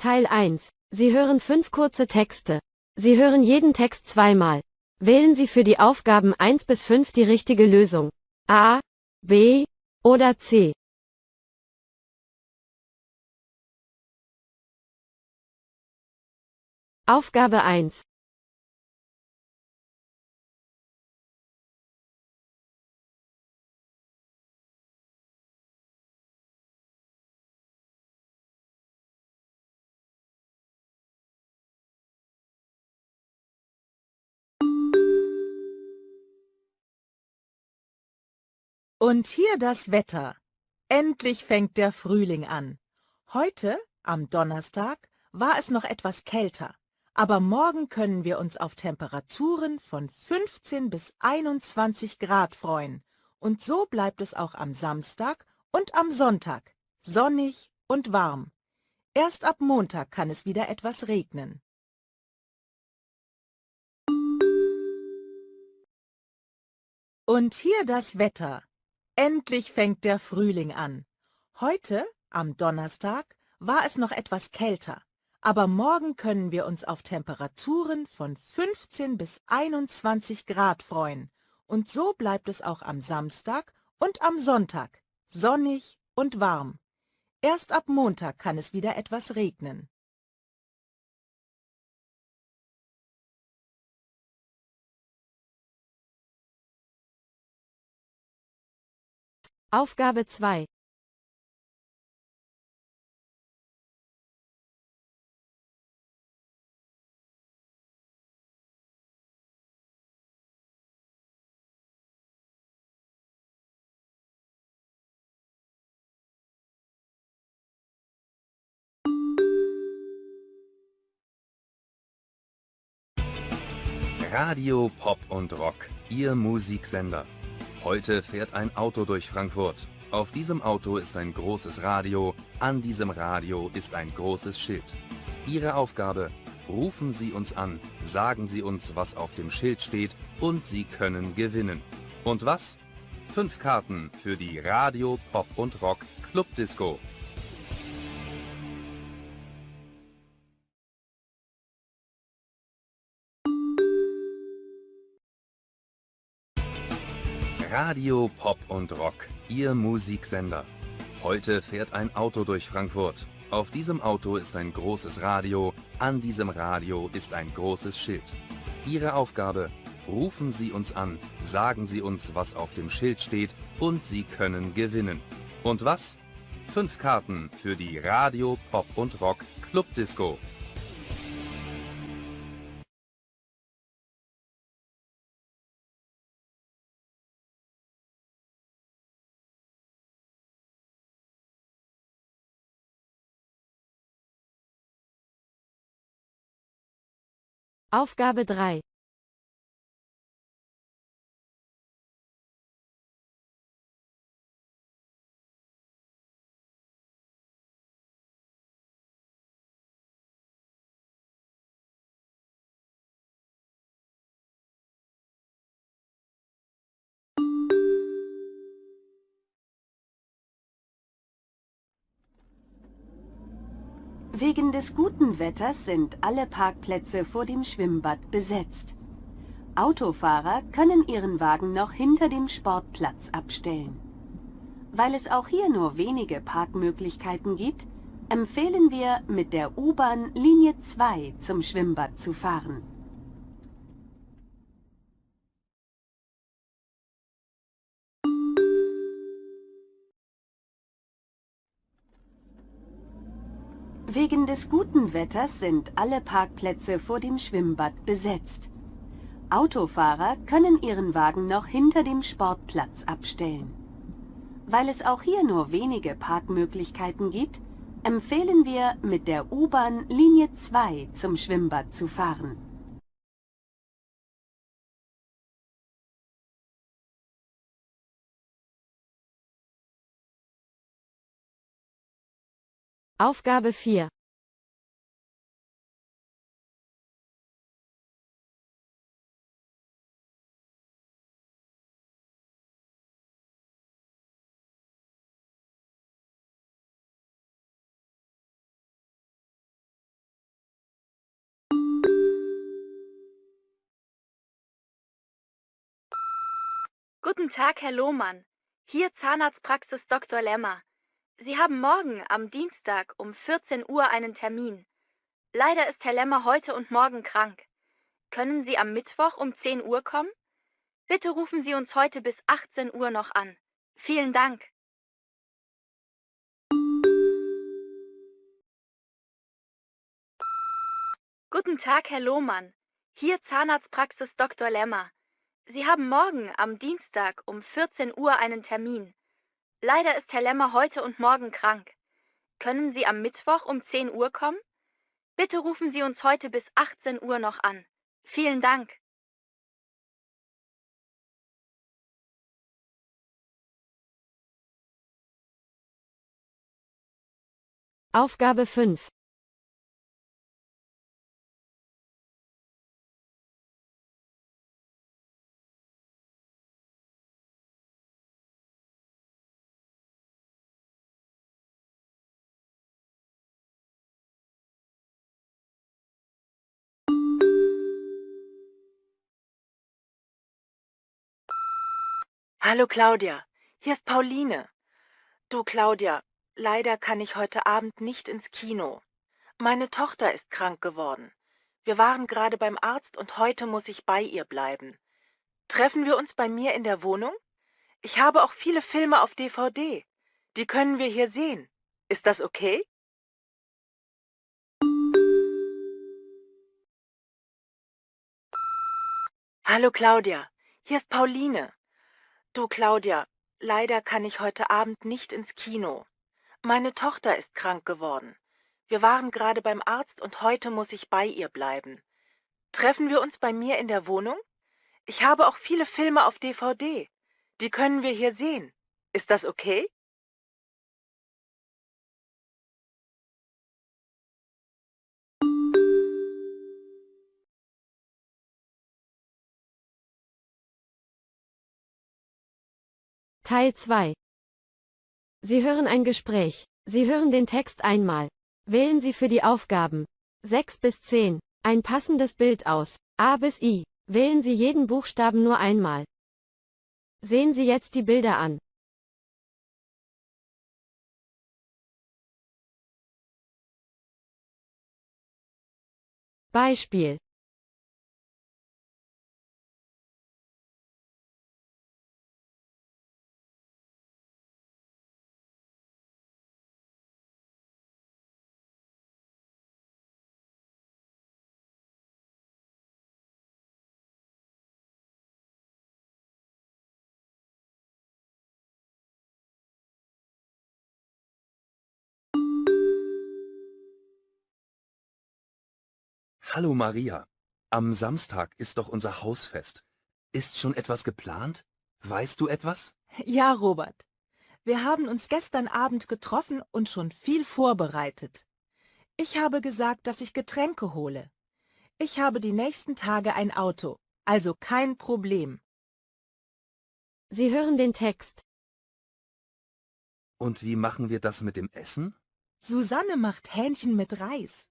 Teil 1. Sie hören fünf kurze Texte. Sie hören jeden Text zweimal. Wählen Sie für die Aufgaben 1 bis 5 die richtige Lösung. A, B oder C. Aufgabe 1. Und hier das Wetter. Endlich fängt der Frühling an. Heute, am Donnerstag, war es noch etwas kälter. Aber morgen können wir uns auf Temperaturen von 15 bis 21 Grad freuen. Und so bleibt es auch am Samstag und am Sonntag. Sonnig und warm. Erst ab Montag kann es wieder etwas regnen. Und hier das Wetter. Endlich fängt der Frühling an. Heute, am Donnerstag, war es noch etwas kälter. Aber morgen können wir uns auf Temperaturen von 15 bis 21 Grad freuen. Und so bleibt es auch am Samstag und am Sonntag. Sonnig und warm. Erst ab Montag kann es wieder etwas regnen. Aufgabe 2. Radio Pop und Rock, Ihr Musiksender. Heute fährt ein Auto durch Frankfurt. Auf diesem Auto ist ein großes Radio, an diesem Radio ist ein großes Schild. Ihre Aufgabe, rufen Sie uns an, sagen Sie uns, was auf dem Schild steht und Sie können gewinnen. Und was? Fünf Karten für die Radio Pop und Rock Club Disco. Radio Pop und Rock, Ihr Musiksender. Heute fährt ein Auto durch Frankfurt. Auf diesem Auto ist ein großes Radio, an diesem Radio ist ein großes Schild. Ihre Aufgabe, rufen Sie uns an, sagen Sie uns, was auf dem Schild steht und Sie können gewinnen. Und was? Fünf Karten für die Radio Pop und Rock Club Disco. Aufgabe 3. Wegen des guten Wetters sind alle Parkplätze vor dem Schwimmbad besetzt. Autofahrer können ihren Wagen noch hinter dem Sportplatz abstellen. Weil es auch hier nur wenige Parkmöglichkeiten gibt, empfehlen wir, mit der U-Bahn Linie 2 zum Schwimmbad zu fahren. Wegen des guten Wetters sind alle Parkplätze vor dem Schwimmbad besetzt. Autofahrer können ihren Wagen noch hinter dem Sportplatz abstellen. Weil es auch hier nur wenige Parkmöglichkeiten gibt, empfehlen wir, mit der U-Bahn Linie 2 zum Schwimmbad zu fahren. Aufgabe 4. Guten Tag, Herr Lohmann. Hier Zahnarztpraxis Dr. Lemmer. Sie haben morgen am Dienstag um 14 Uhr einen Termin. Leider ist Herr Lemmer heute und morgen krank. Können Sie am Mittwoch um 10 Uhr kommen? Bitte rufen Sie uns heute bis 18 Uhr noch an. Vielen Dank. Guten Tag, Herr Lohmann. Hier Zahnarztpraxis Dr. Lemmer. Sie haben morgen am Dienstag um 14 Uhr einen Termin. Leider ist Herr Lemmer heute und morgen krank. Können Sie am Mittwoch um 10 Uhr kommen? Bitte rufen Sie uns heute bis 18 Uhr noch an. Vielen Dank. Aufgabe 5. Hallo Claudia, hier ist Pauline. Du Claudia, leider kann ich heute Abend nicht ins Kino. Meine Tochter ist krank geworden. Wir waren gerade beim Arzt und heute muss ich bei ihr bleiben. Treffen wir uns bei mir in der Wohnung? Ich habe auch viele Filme auf DVD. Die können wir hier sehen. Ist das okay? Hallo Claudia, hier ist Pauline. Du Claudia, leider kann ich heute Abend nicht ins Kino. Meine Tochter ist krank geworden. Wir waren gerade beim Arzt und heute muss ich bei ihr bleiben. Treffen wir uns bei mir in der Wohnung? Ich habe auch viele Filme auf DVD. Die können wir hier sehen. Ist das okay? Teil 2. Sie hören ein Gespräch. Sie hören den Text einmal. Wählen Sie für die Aufgaben 6 bis 10 ein passendes Bild aus. A bis I. Wählen Sie jeden Buchstaben nur einmal. Sehen Sie jetzt die Bilder an. Beispiel Hallo Maria. Am Samstag ist doch unser Hausfest. Ist schon etwas geplant? Weißt du etwas? Ja, Robert. Wir haben uns gestern Abend getroffen und schon viel vorbereitet. Ich habe gesagt, dass ich Getränke hole. Ich habe die nächsten Tage ein Auto, also kein Problem. Sie hören den Text. Und wie machen wir das mit dem Essen? Susanne macht Hähnchen mit Reis.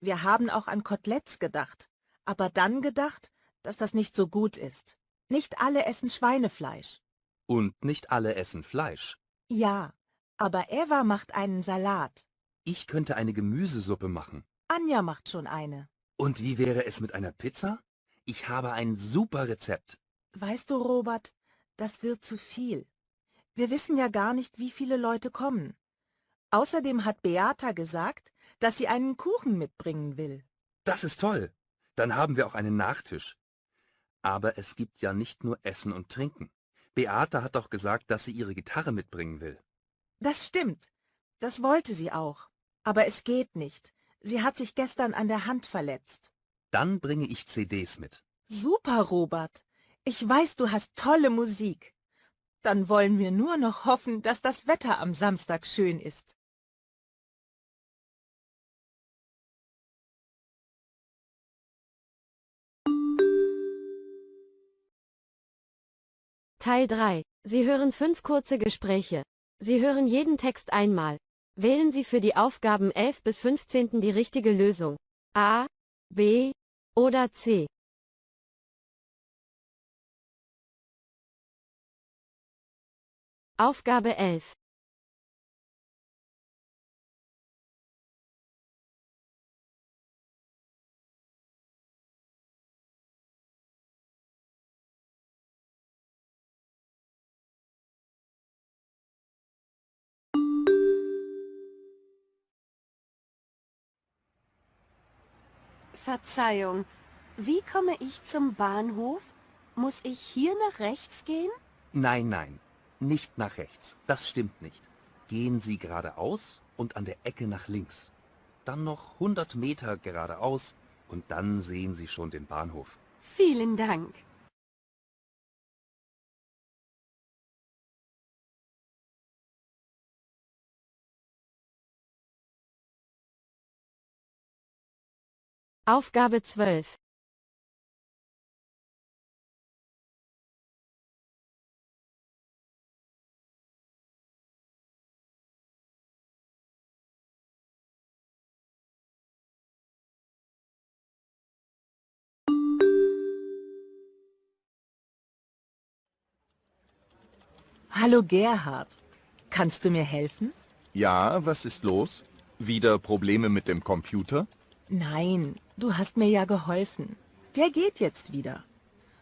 Wir haben auch an Koteletts gedacht, aber dann gedacht, dass das nicht so gut ist. Nicht alle essen Schweinefleisch. Und nicht alle essen Fleisch. Ja, aber Eva macht einen Salat. Ich könnte eine Gemüsesuppe machen. Anja macht schon eine. Und wie wäre es mit einer Pizza? Ich habe ein super Rezept. Weißt du, Robert, das wird zu viel. Wir wissen ja gar nicht, wie viele Leute kommen. Außerdem hat Beata gesagt, dass sie einen Kuchen mitbringen will. Das ist toll. Dann haben wir auch einen Nachtisch. Aber es gibt ja nicht nur Essen und Trinken. Beate hat doch gesagt, dass sie ihre Gitarre mitbringen will. Das stimmt. Das wollte sie auch. Aber es geht nicht. Sie hat sich gestern an der Hand verletzt. Dann bringe ich CDs mit. Super, Robert. Ich weiß, du hast tolle Musik. Dann wollen wir nur noch hoffen, dass das Wetter am Samstag schön ist. Teil 3. Sie hören fünf kurze Gespräche. Sie hören jeden Text einmal. Wählen Sie für die Aufgaben 11 bis 15 die richtige Lösung. A, B oder C. Aufgabe 11. Verzeihung, wie komme ich zum Bahnhof? Muss ich hier nach rechts gehen? Nein, nein, nicht nach rechts. Das stimmt nicht. Gehen Sie geradeaus und an der Ecke nach links. Dann noch 100 Meter geradeaus und dann sehen Sie schon den Bahnhof. Vielen Dank. Aufgabe 12. Hallo Gerhard. Kannst du mir helfen? Ja, was ist los? Wieder Probleme mit dem Computer? Nein, du hast mir ja geholfen. Der geht jetzt wieder.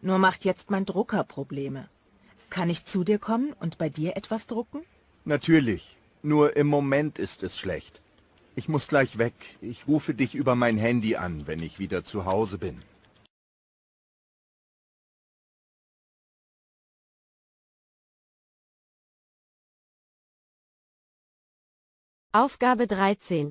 Nur macht jetzt mein Drucker Probleme. Kann ich zu dir kommen und bei dir etwas drucken? Natürlich. Nur im Moment ist es schlecht. Ich muss gleich weg. Ich rufe dich über mein Handy an, wenn ich wieder zu Hause bin. Aufgabe 13.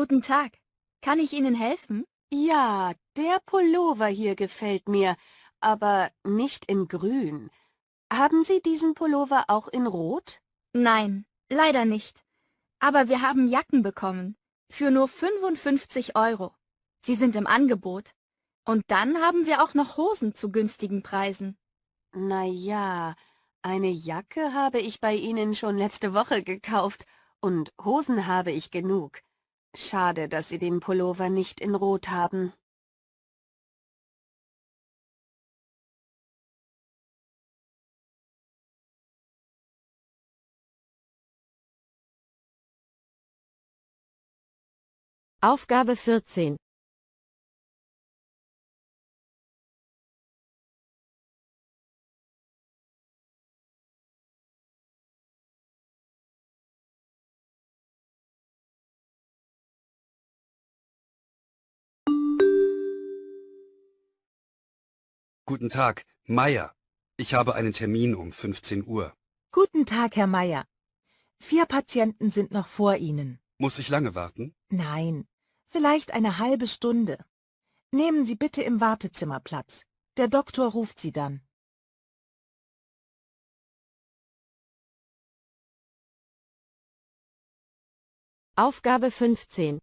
Guten Tag. Kann ich Ihnen helfen? Ja, der Pullover hier gefällt mir, aber nicht in grün. Haben Sie diesen Pullover auch in rot? Nein, leider nicht. Aber wir haben Jacken bekommen. Für nur 55 Euro. Sie sind im Angebot. Und dann haben wir auch noch Hosen zu günstigen Preisen. Na ja, eine Jacke habe ich bei Ihnen schon letzte Woche gekauft und Hosen habe ich genug. Schade, dass Sie den Pullover nicht in Rot haben. Aufgabe 14. Guten Tag, Meier. Ich habe einen Termin um 15 Uhr. Guten Tag, Herr Meier. Vier Patienten sind noch vor Ihnen. Muss ich lange warten? Nein, vielleicht eine halbe Stunde. Nehmen Sie bitte im Wartezimmer Platz. Der Doktor ruft Sie dann. Aufgabe 15.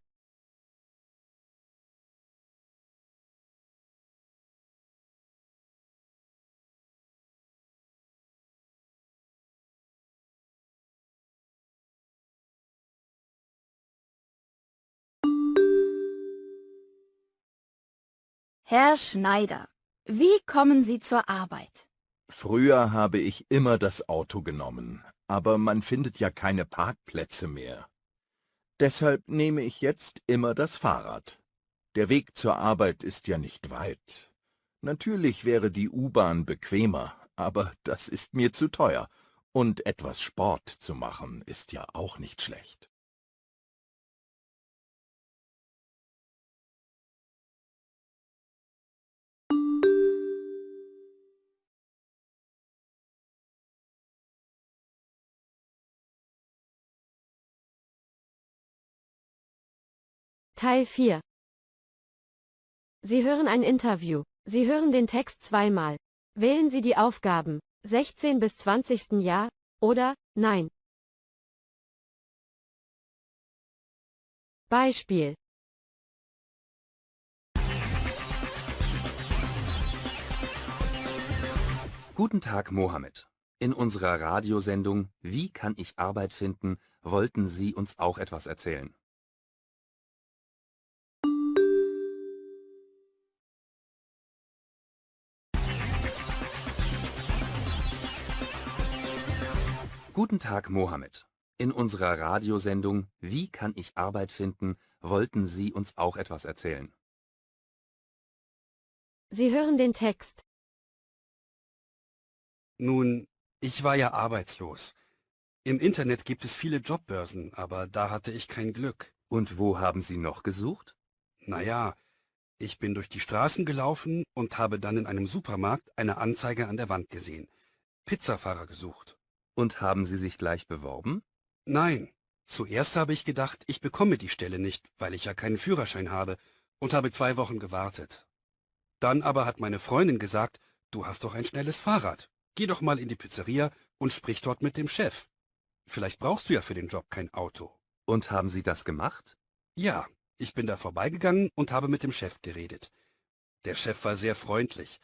Herr Schneider, wie kommen Sie zur Arbeit? Früher habe ich immer das Auto genommen, aber man findet ja keine Parkplätze mehr. Deshalb nehme ich jetzt immer das Fahrrad. Der Weg zur Arbeit ist ja nicht weit. Natürlich wäre die U-Bahn bequemer, aber das ist mir zu teuer, und etwas Sport zu machen ist ja auch nicht schlecht. Teil 4. Sie hören ein Interview. Sie hören den Text zweimal. Wählen Sie die Aufgaben 16 bis 20. Ja oder Nein. Beispiel. Guten Tag, Mohammed. In unserer Radiosendung Wie kann ich Arbeit finden, wollten Sie uns auch etwas erzählen. Guten Tag, Mohammed. In unserer Radiosendung Wie kann ich Arbeit finden, wollten Sie uns auch etwas erzählen. Sie hören den Text. Nun, ich war ja arbeitslos. Im Internet gibt es viele Jobbörsen, aber da hatte ich kein Glück. Und wo haben Sie noch gesucht? Naja, ich bin durch die Straßen gelaufen und habe dann in einem Supermarkt eine Anzeige an der Wand gesehen. Pizzafahrer gesucht. Und haben Sie sich gleich beworben? Nein, zuerst habe ich gedacht, ich bekomme die Stelle nicht, weil ich ja keinen Führerschein habe, und habe zwei Wochen gewartet. Dann aber hat meine Freundin gesagt, du hast doch ein schnelles Fahrrad. Geh doch mal in die Pizzeria und sprich dort mit dem Chef. Vielleicht brauchst du ja für den Job kein Auto. Und haben Sie das gemacht? Ja, ich bin da vorbeigegangen und habe mit dem Chef geredet. Der Chef war sehr freundlich.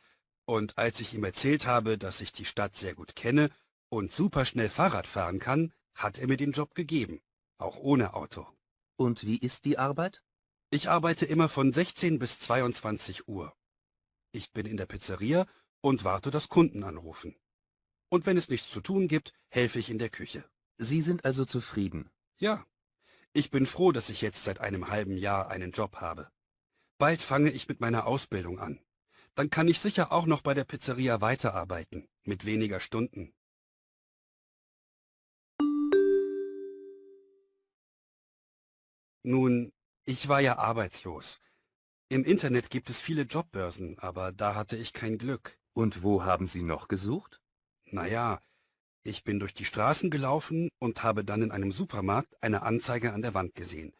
Und als ich ihm erzählt habe, dass ich die Stadt sehr gut kenne und super schnell Fahrrad fahren kann, hat er mir den Job gegeben. Auch ohne Auto. Und wie ist die Arbeit? Ich arbeite immer von 16 bis 22 Uhr. Ich bin in der Pizzeria und warte, dass Kunden anrufen. Und wenn es nichts zu tun gibt, helfe ich in der Küche. Sie sind also zufrieden. Ja, ich bin froh, dass ich jetzt seit einem halben Jahr einen Job habe. Bald fange ich mit meiner Ausbildung an. Dann kann ich sicher auch noch bei der Pizzeria weiterarbeiten, mit weniger Stunden. Nun, ich war ja arbeitslos. Im Internet gibt es viele Jobbörsen, aber da hatte ich kein Glück. Und wo haben Sie noch gesucht? Naja, ich bin durch die Straßen gelaufen und habe dann in einem Supermarkt eine Anzeige an der Wand gesehen.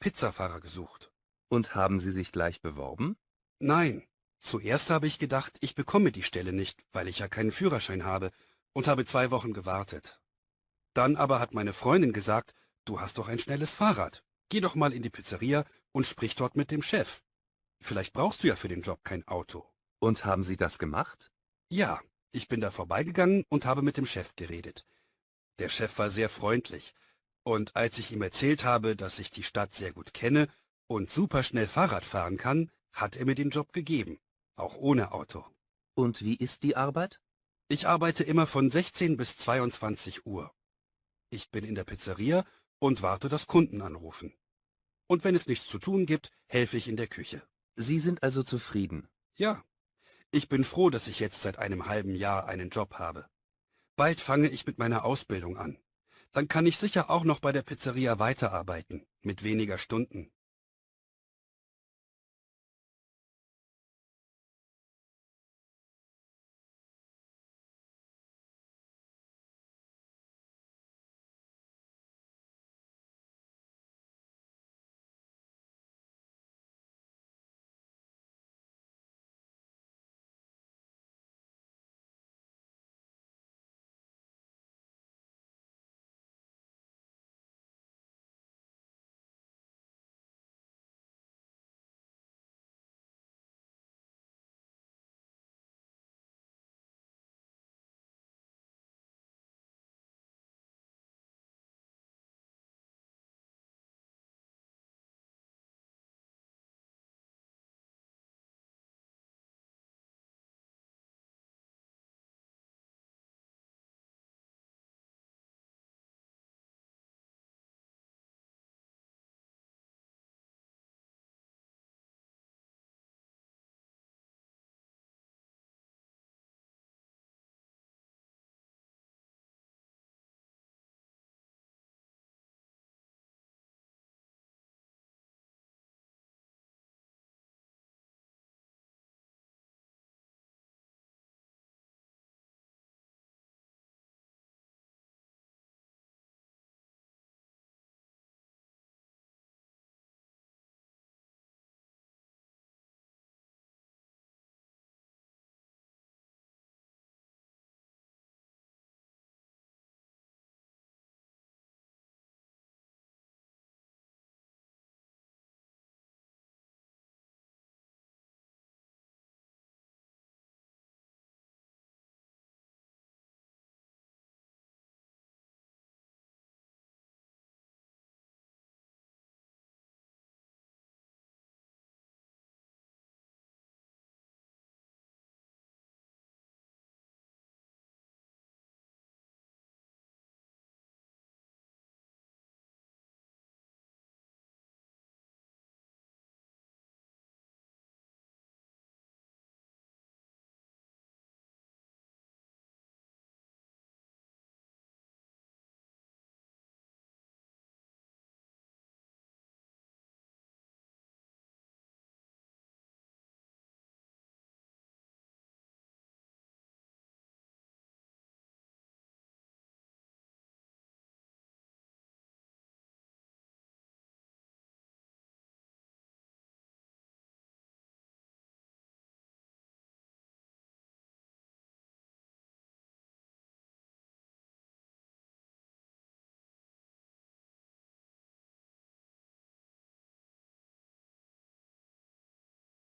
Pizzafahrer gesucht. Und haben Sie sich gleich beworben? Nein, zuerst habe ich gedacht, ich bekomme die Stelle nicht, weil ich ja keinen Führerschein habe, und habe zwei Wochen gewartet. Dann aber hat meine Freundin gesagt, du hast doch ein schnelles Fahrrad. Geh doch mal in die Pizzeria und sprich dort mit dem Chef. Vielleicht brauchst du ja für den Job kein Auto. Und haben Sie das gemacht? Ja, ich bin da vorbeigegangen und habe mit dem Chef geredet. Der Chef war sehr freundlich. Und als ich ihm erzählt habe, dass ich die Stadt sehr gut kenne und super schnell Fahrrad fahren kann, hat er mir den Job gegeben. Auch ohne Auto. Und wie ist die Arbeit? Ich arbeite immer von 16 bis 22 Uhr. Ich bin in der Pizzeria und warte, dass Kunden anrufen. Und wenn es nichts zu tun gibt, helfe ich in der Küche. Sie sind also zufrieden. Ja, ich bin froh, dass ich jetzt seit einem halben Jahr einen Job habe. Bald fange ich mit meiner Ausbildung an. Dann kann ich sicher auch noch bei der Pizzeria weiterarbeiten, mit weniger Stunden.